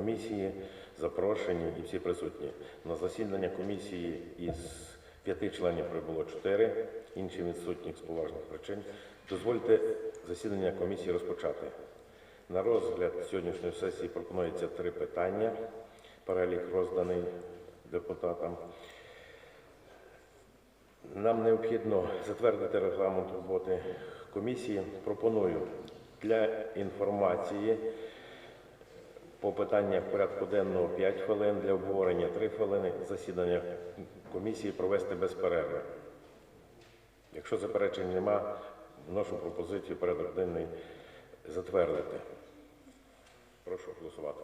комісії запрошені і всі присутні. На засідання комісії із п'яти членів прибуло чотири, інші відсутні з поважних причин. Дозвольте засідання комісії розпочати. На розгляд сьогоднішньої сесії пропонується три питання. Перелік розданий депутатам. Нам необхідно затвердити регламент роботи комісії. Пропоную для інформації по питаннях порядку денного 5 хвилин, для обговорення 3 хвилини, засідання комісії провести без перерви. Якщо заперечень нема, вношу пропозицію порядок денний затвердити. Прошу голосувати.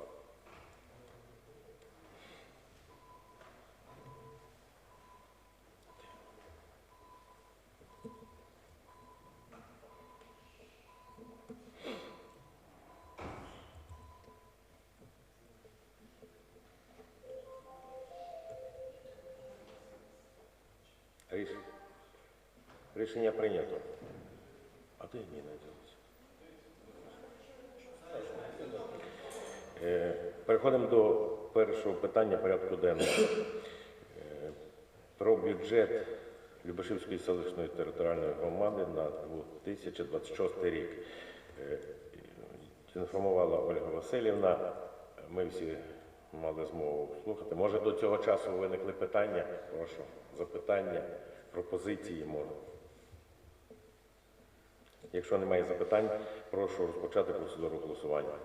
Рішення прийнято. А де Ніна? Е, Переходимо до першого питання порядку денного. Е, Про бюджет Любешівської селищної територіальної громади на 2026 рік. Е, Інформувала Ольга Васильівна. Ми всі мали змогу слухати. Може, до цього часу виникли питання? Прошу. Запитання, пропозиції може. Якщо немає запитань, прошу розпочати процедуру голосування.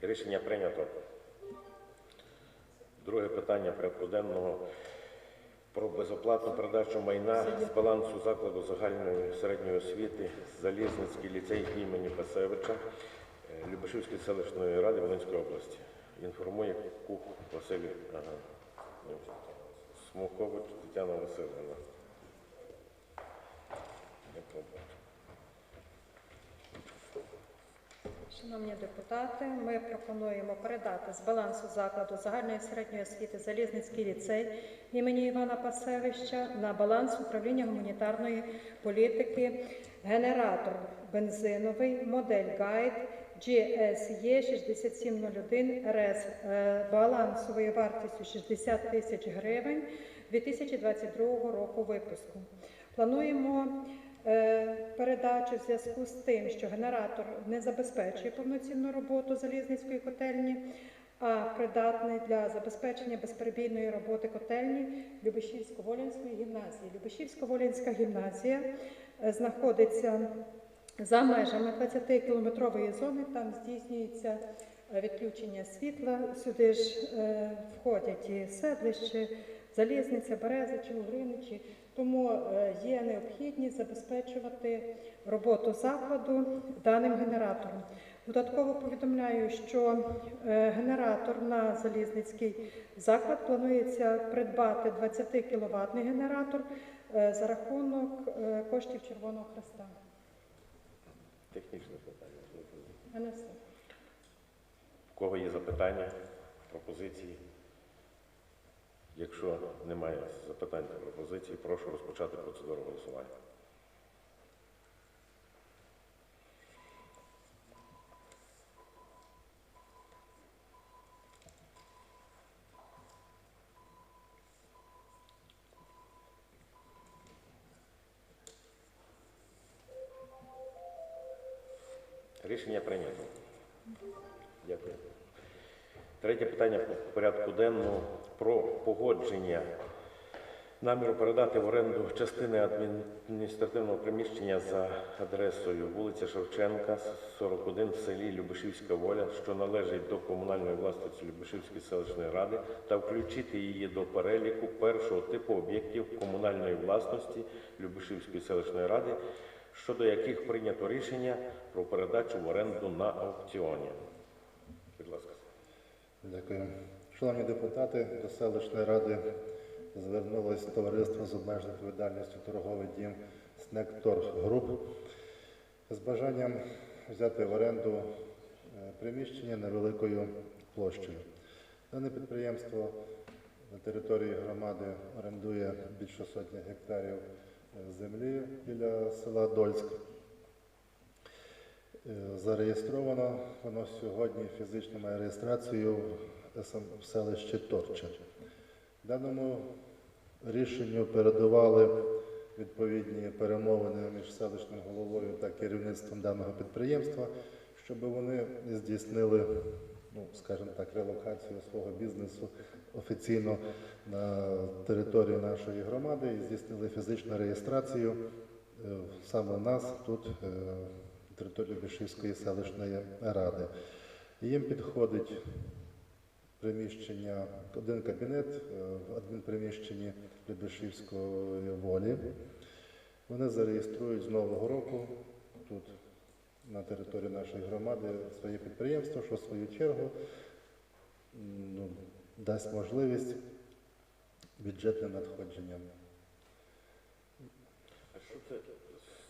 Рішення прийнято. Друге питання порядку денного про безоплатну передачу майна з балансу закладу загальної середньої освіти Залізницький ліцей імені Пасевича Любашівської селищної ради Волинської області. Інформує Кух Василь ага. Смокович Тетяна Васильівна. Не побачу. Шановні депутати, ми пропонуємо передати з балансу закладу загальної середньої освіти Залізницький ліцей імені Івана Пасевища на баланс управління гуманітарної політики генератор бензиновий модель Гайд GSE 6701 РС балансовою вартістю 60 тисяч гривень 2022 року випуску. Плануємо е, передачу в зв'язку з тим, що генератор не забезпечує повноцінну роботу залізницької котельні, а придатний для забезпечення безперебійної роботи котельні Любешівсько-Волинської гімназії. Любешівсько-Волинська гімназія е, знаходиться за межами 20-кілометрової зони, там здійснюється е, відключення світла. Сюди ж входять і седлище, залізниця, березичі, угриничі. Тому е, є необхідність забезпечувати роботу закладу даним генератором. Додатково повідомляю, що е, генератор на залізницький заклад планується придбати 20 кВт генератор е, за рахунок коштів Червоного Хреста. Технічне питання. У. В кого є запитання, пропозиції? Якщо немає запитань та пропозицій, прошу розпочати процедуру голосування. Рішення прийнято. Дякую. Третє питання по порядку денному про погодження наміру передати в оренду частини адміністративного приміщення за адресою вулиця Шевченка, 41 в селі Любешівська Воля, що належить до комунальної власності Любешівської селищної ради, та включити її до переліку першого типу об'єктів комунальної власності Любешівської селищної ради, щодо яких прийнято рішення про передачу в оренду на аукціоні. Будь ласка. Дякую. Шановні депутати, до селищної ради звернулось товариство з обмеженою відповідальністю торговий дім Снектор Груп з бажанням взяти в оренду е, приміщення невеликою площею. Дане підприємство на території громади орендує більше сотні гектарів е, землі біля села Дольськ. Е, Зареєстровано воно сьогодні фізично має реєстрацію в селищі Торча. Даному рішенню передавали відповідні перемовини між селищним головою та керівництвом даного підприємства, щоб вони здійснили, ну скажімо так, релокацію свого бізнесу офіційно на територію нашої громади і здійснили фізичну реєстрацію е, саме нас тут, території Бішівської селищної ради. Їм підходить приміщення, один кабінет е, в адмінприміщенні Любешівської волі. Вони зареєструють з нового року тут на території нашої громади своє підприємство, що в свою чергу ну, дасть можливість бюджетним надходженням. А що це?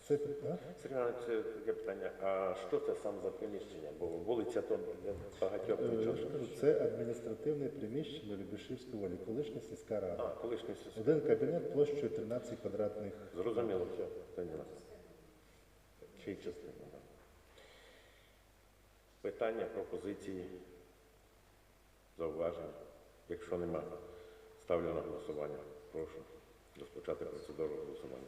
Це, а? Сергій Іванович, таке питання. А що це сам за приміщення? Бо вулиця то для багатьох Е, нічого. Це адміністративне приміщення Любешівської волі, колишня сільська А, рада. колишній сус. Один кабінет площею 13 квадратних Зрозуміло, все. Нема. Чи частина, так. Питання, пропозиції, зауваження. Якщо нема, ставлю на голосування. Прошу розпочати процедуру голосування.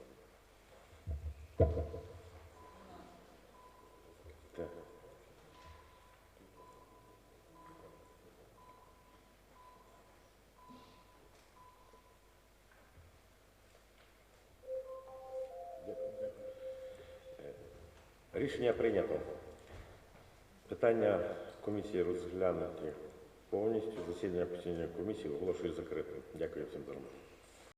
Рішення прийнято. Питання комісії розглянуті повністю. Засідання постійної комісії оголошую закритим. Дякую всім за роботу.